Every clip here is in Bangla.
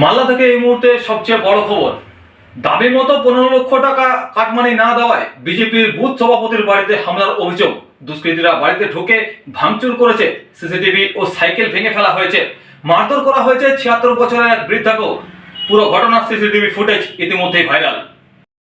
মালদা থেকে এই মুহূর্তে সবচেয়ে বড় খবর, দাবি মতো পনেরো লক্ষ টাকা কাটমানি না দেওয়ায় বিজেপির বুথ সভাপতির বাড়িতে হামলার অভিযোগ। দুষ্কৃতীরা বাড়িতে ঢুকে ভাঙচুর করেছে, সিসিটিভি ও সাইকেল ভেঙে ফেলা হয়েছে। মারধর করা হয়েছে ছিয়াত্তর বছরের এক বৃদ্ধাকেও। পুরো ঘটনার সিসিটিভি ফুটেজ ইতিমধ্যেই ভাইরাল।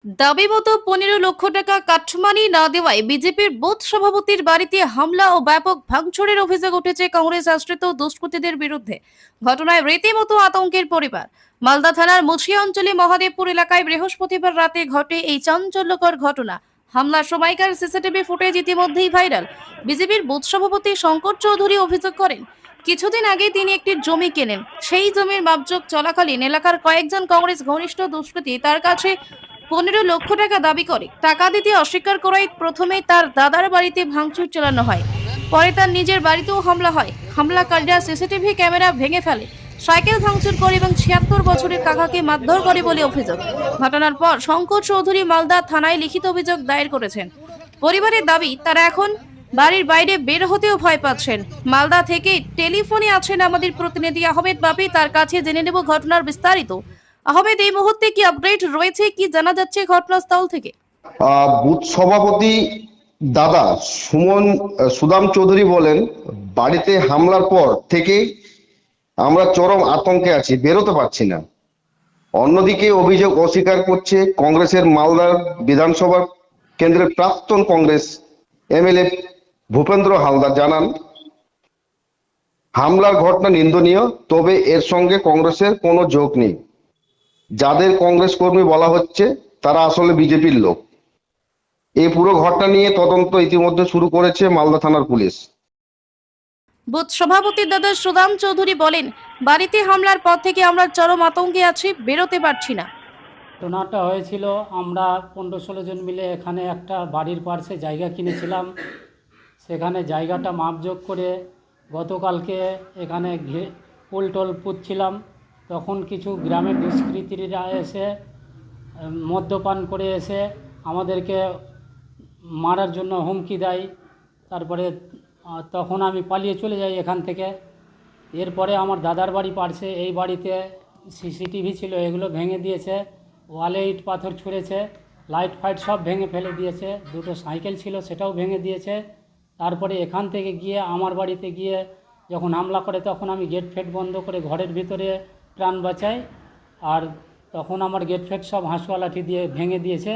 দাবি মতো পনেরো লক্ষ টাকা কাঠমানি না দেওয়ায় বিজেপির বুথ সভাপতির বাড়িতে হামলা ও ব্যাপক ভাঙচুরের অভিযোগ উঠেছে কংগ্রেস আশ্রিত দুষ্কৃতীদের বিরুদ্ধে। ঘটনায় রীতিমতো আতঙ্কের পরিবার। মালদা থানার মুছিয়া অঞ্চলে মহাদেবপুর এলাকায় বৃহস্পতিবার রাতে ঘটে এই চাঞ্চল্যকর ঘটনা। হামলার সময়কার সিসিটিভি ফুটেজ ইতিমধ্যেই ভাইরাল। বিজেপির বুথ সভাপতি শঙ্কর চৌধুরী অভিযোগ করেন, কিছুদিন আগে তিনি একটি জমি কেনেন। সেই জমির মাপজোক চলাকালীন এলাকার কয়েকজন কংগ্রেস ঘনিষ্ঠ দুষ্কৃতী তার কাছে পনেরো লক্ষ টাকা দাবি করে। টাকা দিতে অস্বীকার করায় প্রথমে তার দাদার বাড়িতে ভাঙচুর চালানো হয়। পরে তার নিজের বাড়িতেও হামলা হয়। হামলাকারীরা সিসিটিভি ক্যামেরা ভেঙে ফেলে। সাইকেল ভাঙচুর করে এবং ছিয়াত্তর বছরের কাকাকে মারধর করে বলে অভিযোগ। ঘটনার পর শঙ্কর চৌধুরী মালদা থানায় লিখিত অভিযোগ দায়ের করেছেন। পরিবারের দাবি, তারা এখন বাড়ির বাইরে বের হতেও ভয় পাচ্ছেন। মালদা থেকে টেলিফোনে আছেন আমাদের প্রতিনিধি আহমেদ বাপি। তার কাছে জেনে নেব ঘটনার বিস্তারিত। আহমেদ, এই মুহূর্তে কি আপডেট রয়েছে? কি জানা যাচ্ছে ঘটনাস্থল থেকে? বুথ সভাপতি দাদা সুমন সুদাম চৌধুরী বলেন, বাড়িতে হামলার পর থেকে আমরা চরম আতঙ্কে আছি, বেরোতে পারছি না। অন্যদিকে অভিযোগ অস্বীকার করছে কংগ্রেসের মালদার বিধানসভা কেন্দ্রের প্রাক্তন কংগ্রেস এমএলএ ভূপেন্দ্র হালদার জানান, হামলার ঘটনা নিন্দনীয়, তবে এর সঙ্গে কংগ্রেসের কোনো যোগ নেই। যাদের কংগ্রেস কর্মী বলা হচ্ছে তারা আসলে বিজেপির লোক। এই পুরো ঘটনা নিয়ে তদন্ত ইতিমধ্যে শুরু করেছে মালদা থানার পুলিশ। বুথ সভাপতি দাদা সুদাম চৌধুরী বলেন বাড়িতে হামলার পর থেকে আমরা চরম আতঙ্কে আছি বেরোতে পারছি না। ঘটনাটা হয়েছিল আমরা পনেরো ষোলো জন মিলে এখানে একটা বাড়ির পার্শ্বে জায়গা কিনেছিলাম। সেখানে জায়গাটা মাপযোগ করে গতকালকে এখানে ঘে পোল টোল পুঁতছিলাম। তখন কিছু গ্রামের দুষ্কৃতীরা এসে, মদ্যপান করে এসে আমাদেরকে মারার জন্য হুমকি দেয়। তারপরে তখন আমি পালিয়ে চলে যাই এখান থেকে। এরপরে আমার দাদার বাড়ি পারছে, এই বাড়িতে সিসিটিভি ছিল, এগুলো ভেঙে দিয়েছে, ওয়ালে ইট পাথর ছুঁড়েছে, লাইট ফাইট সব ভেঙে ফেলে দিয়েছে, দুটো সাইকেল ছিল সেটাও ভেঙে দিয়েছে। তারপরে এখান থেকে গিয়ে আমার বাড়িতে গিয়ে যখন হামলা করে, তখন আমি গেট ফেট বন্ধ করে ঘরের ভিতরে প্রাণ বাঁচাই আর তখন আমার গেট ফেট সব হাঁসুয়া লাঠি দিয়ে ভেঙে দিয়েছে।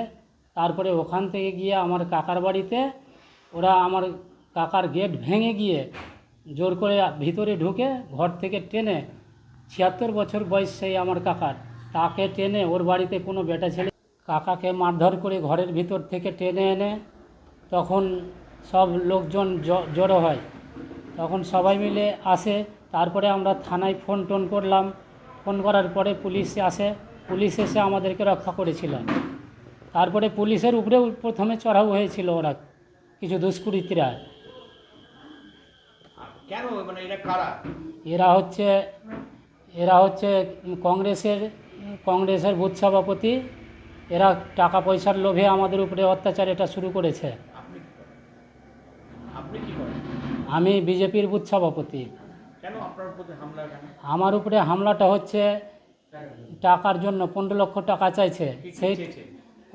তারপরে ওখান থেকে গিয়ে আমার কাকার বাড়িতে ওরা আমার কাকার গেট ভেঙে গিয়ে জোর করে ভিতরে ঢুকে ঘর থেকে টেনে ছিয়াত্তর বছর বয়স সেই আমার কাকার। তাকে টেনে ওর বাড়িতে কোনো বেটা ছেলে কাকাকে মারধর করে ঘরের ভিতর থেকে টেনে এনে তখন সব লোকজন জড়ো হয়। তখন সবাই মিলে আসে। তারপরে আমরা থানায় ফোন টোন করলাম। ফোন করার পরে পুলিশ আসে পুলিশ এসে আমাদেরকে রক্ষা করেছিল। তারপরে পুলিশের উপরেও প্রথমে চড়াও হয়েছিল ওরা কিছু দুষ্কৃতীরা। কেন? মানে এটা কারা? এরা হচ্ছে এরা হচ্ছে কংগ্রেসের কংগ্রেসের বুথ সভাপতি। এরা টাকা পয়সার লোভে আমাদের উপরে অত্যাচার এটা শুরু করেছে। আমি বিজেপির বুথ সভাপতি। আমার উপরে হামলাটা হচ্ছে টাকার জন্য পনেরো লক্ষ টাকা চাইছে। সেই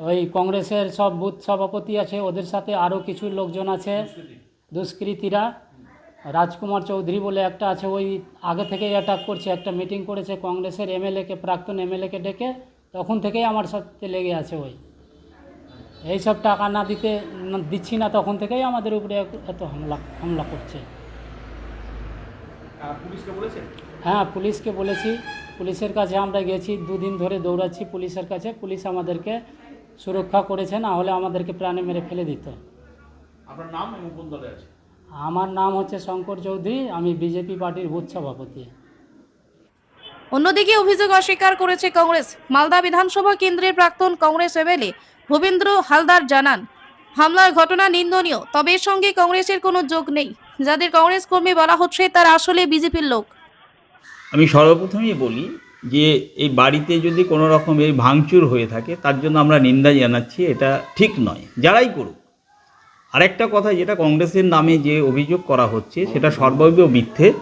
ওই কংগ্রেসের সব বুথ সভাপতি আছে ওদের সাথে আরও কিছু লোকজন আছে। দুষ্কৃতীরা। রাজকুমার চৌধুরী বলে একটা আছে ওই আগে থেকেই অ্যাটাক করছে একটা মিটিং করেছে কংগ্রেসের এমএলএকে প্রাক্তন এমএলএকে ডেকে তখন থেকেই আমার সাথে লেগে আছে ওই। এইসব টাকা না দিতে দিচ্ছি না তখন থেকেই আমাদের উপরে এত হামলা হামলা করছে। পুলিশকে বলেছেন? হ্যাঁ পুলিশকে বলেছি। পুলিশের কাছে আমরা গেছি দুদিন ধরে দৌড়াচ্ছি পুলিশের কাছে। পুলিশ আমাদেরকে সুরক্ষা করেছে না হলে আমাদেরকে প্রাণে মেরে ফেলে দিত। আপনার নাম এবং কোন দলে আছে? আমার নাম হচ্ছে শঙ্কর চৌধুরী আমি বিজেপি পার্টির বুথ সভাপতি। অন্যদিকে অভিযোগ অস্বীকার করেছে কংগ্রেস। মালদা বিধানসভা কেন্দ্রের প্রাক্তন কংগ্রেস এমএলএ ভূপেন্দ্র হালদার জানান হামলার ঘটনা নিন্দনীয় তবে এর সঙ্গে কংগ্রেসের কোনো যোগ নেই। যাদের কংগ্রেস কর্মী বলা হচ্ছে তারা আসলে বিজেপির লোক। আমি সর্বপ্রথমেই বলি যে এই বাড়িতে যদি কোনো রকম এই ভাঙচুর হয়ে থাকে, তার জন্য আমরা নিন্দা জানাচ্ছি, এটা ঠিক নয়, যারাই করুক। আরেকটা কথা, যেটা কংগ্রেসের নামে যে অভিযোগ করা হচ্ছে, সেটা সর্বৈব মিথ্যে।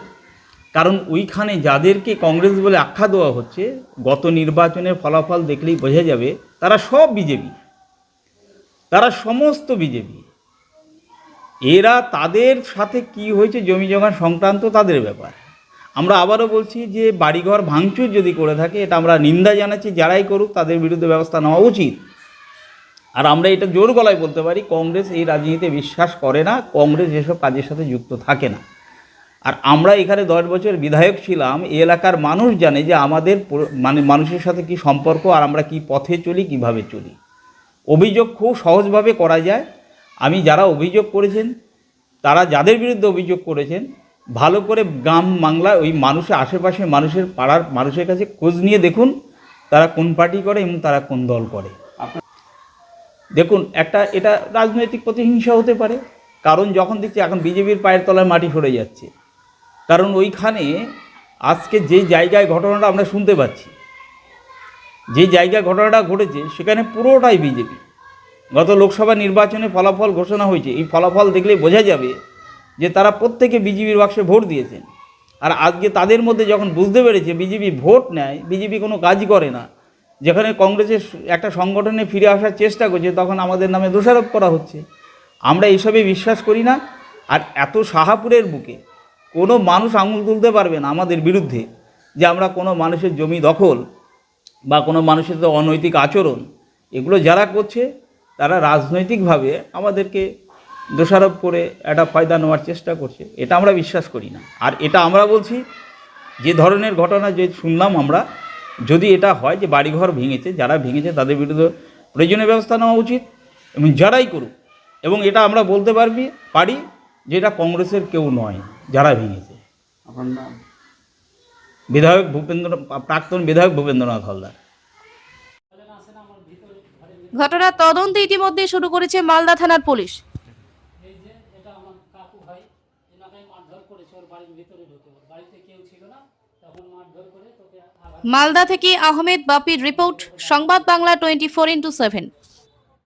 কারণ ওইখানে যাদেরকে কংগ্রেস বলে আখ্যা দেওয়া হচ্ছে, গত নির্বাচনের ফলাফল দেখলেই বোঝা যাবে, তারা সব বিজেপি। তারা সমস্ত বিজেপি। এরা তাদের সাথে কি হয়েছে জমি জমা সংক্রান্ত তাদের ব্যাপার। আমরা আবারও বলছি যে বাড়িঘর ভাঙচুর যদি করে থাকে, এটা আমরা নিন্দা জানাচ্ছি, যারাই করুক তাদের বিরুদ্ধে ব্যবস্থা নেওয়া উচিত। আর আমরা এটা জোর গলায় বলতে পারি, কংগ্রেস এই রাজনীতিতে বিশ্বাস করে না, কংগ্রেস এসব কাজের সাথে যুক্ত থাকে না। আর আমরা এখানে দশ বছর বিধায়ক ছিলাম, এই এলাকার মানুষ জানে যে আমাদের মানে মানুষের সাথে কি সম্পর্ক আর আমরা কি পথে চলি, কীভাবে চলি। অভিযোগ খুব সহজভাবে করা যায় আমি যারা অভিযোগ করেছেন, তারা যাদের বিরুদ্ধে অভিযোগ করেছেন, ভালো করে গ্রাম বাংলায় ওই মানুষের আশেপাশে মানুষের পাড়ার মানুষের কাছে খোঁজ নিয়ে দেখুন, তারা কোন পার্টি করে এবং তারা কোন দল করে। দেখুন, একটা এটা রাজনৈতিক প্রতিহিংসা হতে পারে, কারণ যখন দেখছি এখন বিজেপির পায়ের তলায় মাটি সরে যাচ্ছে। কারণ ওইখানে আজকে যে জায়গায় ঘটনাটা আমরা শুনতে পাচ্ছি, যে জায়গায় ঘটনাটা ঘটেছে, সেখানে পুরোটাই বিজেপি। গত লোকসভা নির্বাচনে ফলাফল ঘোষণা হয়েছে। এই ফলাফল দেখলে বোঝা যাবে যে তারা প্রত্যেকে বিজেপির বাক্সে ভোট দিয়েছেন। আর আজকে তাদের মধ্যে যখন বুঝতে পেরেছে বিজেপি ভোট নেয়, বিজেপি কোনো কাজই করে না। যেখানে কংগ্রেসের একটা সংগঠনে ফিরে আসার চেষ্টা করছে, তখন আমাদের নামে দোষারোপ করা হচ্ছে। আমরা এইসবে বিশ্বাস করি না। আর এত শাহাপুরের বুকে কোনো মানুষ আঙুল তুলতে পারবে না আমাদের বিরুদ্ধে যে আমরা কোনো মানুষের জমি দখল বা কোনো মানুষের তো অনৈতিক আচরণ, এগুলো যারা করছে তারা রাজনৈতিকভাবে আমাদেরকে দোষারোপ করে একটা ফায়দা নেওয়ার চেষ্টা করছে। এটা আমরা বিশ্বাস করি না। আর এটা আমরা বলছি যে ধরনের ঘটনা যে শুনলাম আমরা যদি এটা হয় যে বাড়িঘর ভেঙেছে যারা ভেঙেছে তাদের বিরুদ্ধে প্রয়োজনীয় ব্যবস্থা নেওয়া উচিত এবং যারাই করুক। এবং এটা আমরা বলতে পারবি পারি যে এটা কংগ্রেসের কেউ নয় যারা ভেঙেছে। বিধায়ক ভূপেন্দ্র প্রাক্তন বিধায়ক ভূপেন্দ্রনাথ হালদার। ঘটনার তদন্ত ইতিমধ্যে শুরু করেছে মালদা থানার পুলিশ। মালদা থেকে আহমেদ বাপির রিপোর্ট সংবাদ Bangla twenty four into seven.